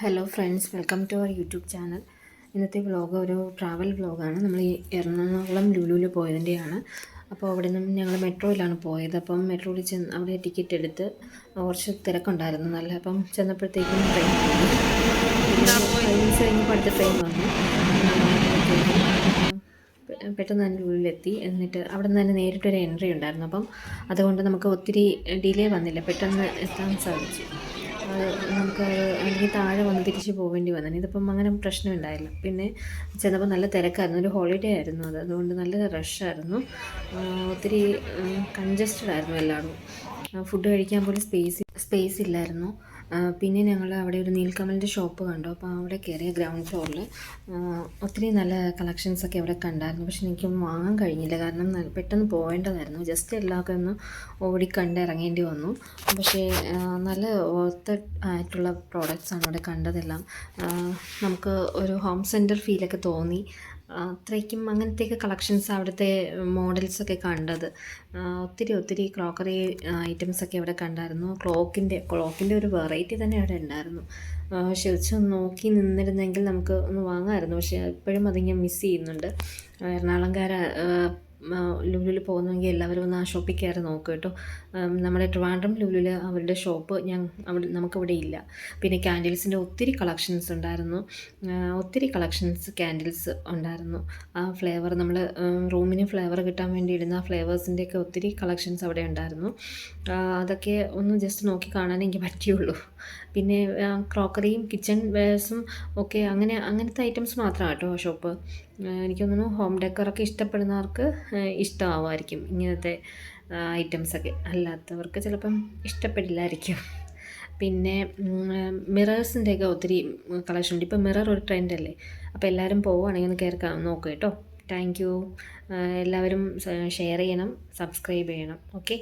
Hello friends welcome to our YouTube channel ഇന്നത്തെ vlog ഒരു travel വ്ലോഗാണ് നമ്മൾ ഈ എറണാകുളം ലുലുവിൽ പോയതിന്റെയാണ് അപ്പോൾ അവിടെ നിന്നും ഞങ്ങൾ മെട്രോയിലാണ് പോയത്. അപ്പം മെട്രോയിൽ ചെന്ന് അവിടെ ടിക്കറ്റ് എടുത്ത് കുറച്ച് തിരക്കുണ്ടായിരുന്നു. നല്ല അപ്പം ചെന്നപ്പോഴത്തേക്കും ട്രെയിൻ കഴിഞ്ഞപ്പോൾ അടുത്ത ട്രെയിൻ വന്നു. പെട്ടെന്ന് തന്നെ ലുലുവിലെത്തി. എന്നിട്ട് അവിടെ നിന്ന് തന്നെ നേരിട്ടൊരു എൻട്രി ഉണ്ടായിരുന്നു. അപ്പം അതുകൊണ്ട് നമുക്ക് ഒത്തിരി ഡിലേ വന്നില്ല. പെട്ടെന്ന് എത്താൻ സാധിച്ചു. അല്ലെങ്കിൽ താഴെ വന്ന് തിരിച്ച് പോകേണ്ടി വന്നു. ഇതിപ്പം അങ്ങനെ പ്രശ്നം ഉണ്ടായില്ല. പിന്നെ ചെന്നപ്പോൾ നല്ല തിരക്കായിരുന്നു. ഒരു ഹോളിഡേ ആയിരുന്നു അത്. അതുകൊണ്ട് നല്ല റഷായിരുന്നു ഒത്തിരി കൺജസ്റ്റഡ് ആയിരുന്നു എല്ലായിടും ഫുഡ് കഴിക്കാൻ പോലും സ്പേസ് സ്പേസ് ഇല്ലായിരുന്നു. പിന്നെ ഞങ്ങൾ അവിടെ ഒരു നീൽക്കമലിന്റെ ഷോപ്പ് കണ്ടു. അപ്പോൾ അവിടെ കയറിയ ഗ്രൗണ്ട് ഫ്ലോറിൽ ഒത്തിരി നല്ല കളക്ഷൻസ് ഒക്കെ അവിടെ കണ്ടായിരുന്നു. പക്ഷെ എനിക്ക് വാങ്ങാൻ കഴിഞ്ഞില്ല. കാരണം പെട്ടെന്ന് പോകേണ്ടതായിരുന്നു. ജസ്റ്റ് എല്ലാവർക്കും ഒന്ന് ഓടി ഇറങ്ങേണ്ടി വന്നു. പക്ഷേ നല്ല ഓർത്ത് ആയിട്ടുള്ള പ്രോഡക്റ്റ്സാണ് അവിടെ കണ്ടതെല്ലാം. നമുക്ക് ഒരു ഹോം സെന്റർ ഫീലൊക്കെ തോന്നി. അത്രയ്ക്കും അങ്ങനത്തെയൊക്കെ കളക്ഷൻസ് അവിടുത്തെ മോഡൽസൊക്കെ കണ്ടത്. ഒത്തിരി ഒത്തിരി ക്രോക്കറി ഐറ്റംസ് ഒക്കെ അവിടെ കണ്ടായിരുന്നു. ക്ലോക്കിന്റെ ക്ലോക്കിന്റെ ഒരു വെറൈറ്റി തന്നെ അവിടെ ഉണ്ടായിരുന്നു. പക്ഷെ ഒന്ന് നോക്കി നിന്നിരുന്നെങ്കിൽ നമുക്ക് ഒന്ന് വാങ്ങാമായിരുന്നു. പക്ഷേ ഇപ്പോഴും അതിങ്ങനെ മിസ് ചെയ്യുന്നുണ്ട്. എറണാകുളംകാര ലുലുവിൽ പോകുന്നെങ്കിൽ എല്ലാവരും ഒന്ന് ആ ഷോപ്പിൽ കയറി നോക്കുക കേട്ടോ. നമ്മുടെ ട്രിവാൻഡ്രം ലുലുവിൽ അവരുടെ ഷോപ്പ് ഞാൻ അവിടെ നമുക്കിവിടെ ഇല്ല. പിന്നെ ക്യാൻഡിൽസിന്റെ ഒത്തിരി കളക്ഷൻസ് ഉണ്ടായിരുന്നു. ഒത്തിരി കളക്ഷൻസ് ക്യാൻഡിൽസ് ഉണ്ടായിരുന്നു. ആ ഫ്ലേവർ നമ്മൾ റൂമിന് ഫ്ലേവർ കിട്ടാൻ വേണ്ടി ഇടുന്ന ഫ്ലേവേഴ്സിന്റെയൊക്കെ ഒത്തിരി കളക്ഷൻസ് അവിടെ ഉണ്ടായിരുന്നു. അതൊക്കെ ഒന്ന് ജസ്റ്റ് നോക്കി കാണാൻ എനിക്ക് പറ്റിയുള്ളൂ. പിന്നെ ക്രോക്കറിയും കിച്ചൺ വെയർസും ഒക്കെ അങ്ങനെ അങ്ങനത്തെ ഐറ്റംസ് മാത്രമാണ് കേട്ടോ ഷോപ്പ്. എനിക്ക് തോന്നുന്നു ഹോം ഡെക്കറൊക്കെ ഇഷ്ടപ്പെടുന്നവർക്ക് ഇഷ്ടമാവുമായിരിക്കും ഇങ്ങനത്തെ ഐറ്റംസൊക്കെ. അല്ലാത്തവർക്ക് ചിലപ്പം ഇഷ്ടപ്പെടില്ലായിരിക്കും. പിന്നെ മിറേഴ്സിന്റെയൊക്കെ ഒത്തിരി കളക്ഷൻ ഉണ്ട് ഇപ്പോൾ മിറർ ഒരു ട്രെൻഡ് അല്ലേ അപ്പോൾ എല്ലാവരും പോവുകയാണെങ്കിൽ ഒന്ന് കയറി നോക്കൂ കേട്ടോ. Thank you. എല്ലാവരും ഷെയർ ചെയ്യണം. സബ്സ്ക്രൈബ് ചെയ്യണം. ഓക്കെ?